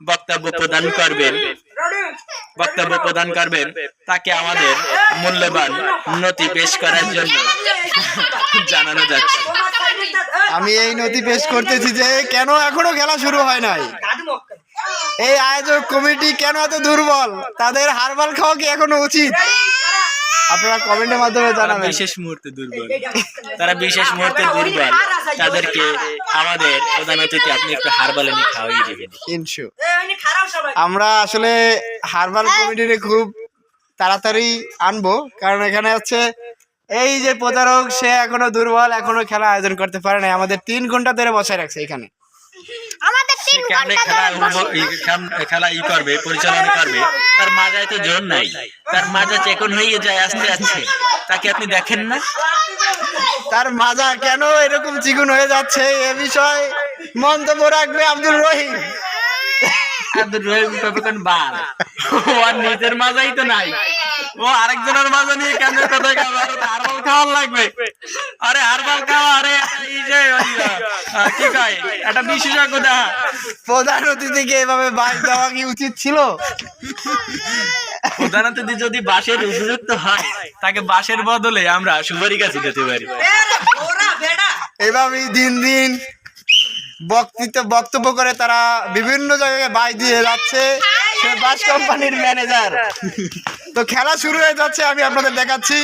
বক্তব্য প্রদান করবেন। বক্তব্য প্রদান করবেন তাকে আমাদের মূল্যবান নথি পেশ করার জন্য জানানো যাচ্ছে। আমি এই নথি পেশ করতেছি যে কেন এখনও খেলা শুরু হয় নাই? এই আয়োজক কমিটি কেন এত দুর্বল? তাদের হারবাল খাওয়া কি এখনও উচিত? আপনারা কমেন্টের মাধ্যমে জানাবেন। বিশেষ মুহূর্তে দুর্বল। তারা বিশেষ মুহূর্তে দুর্বল। তাদেরকে আমাদের প্রধান অতিথি আপনি একটু হারবাল এনে খাওয়াই দিবেন। ইনশু। আমরা আসলে হারবাল কমিটিতে খুব তাড়াতাড়ি আনব কারণ এখানে হচ্ছে এই যে প্রতারক সে এখনও দুর্বল এখনও খেলা আয়োজন করতে পারে না আমাদের তিন ঘণ্টা ধরে বসায় রাখছে এখানে। আমাদের সে তিন ঘণ্টা খেলা ধরে ই করবে পরিচালনা করবে? তার মাজায় তো জোর নাই। তার মাজা চেকন হয়ে যায় আস্তে আস্তে। তাকে আপনি দেখেন না? তার মাজা কেন এরকম চিকুন হয়ে যাচ্ছে? এ বিষয়ে মন্তব্য রাখবে আব্দুল রহিম। আব্দুর রহিম নিজের মাজাই তো নাই। ও আরেকজনের মাজা নিয়ে কেন খাবে? হারবাল খাওয়ার লাগবে। আরে হারবাল খাওয়া আরে এই যে কি কয়? একটা বিশেষজ্ঞ দেখা। প্রধান অতিথিকে এভাবে বাস দেওয়া কি উচিত ছিল? প্রধান অতিথি যদি বাসের উপযুক্ত হয় তাকে বাসের বদলে আমরা সুপারি গাছ দিতে পারি। এভাবেই দিন দিন বক্তৃত্ব বক্তব্য করে তারা বিভিন্ন জায়গায় বাই দিয়ে যাচ্ছে। সে বাস কোম্পানির ম্যানেজার তো খেলা শুরু হয়ে যাচ্ছে, আমি আপনাদের দেখাচ্ছি।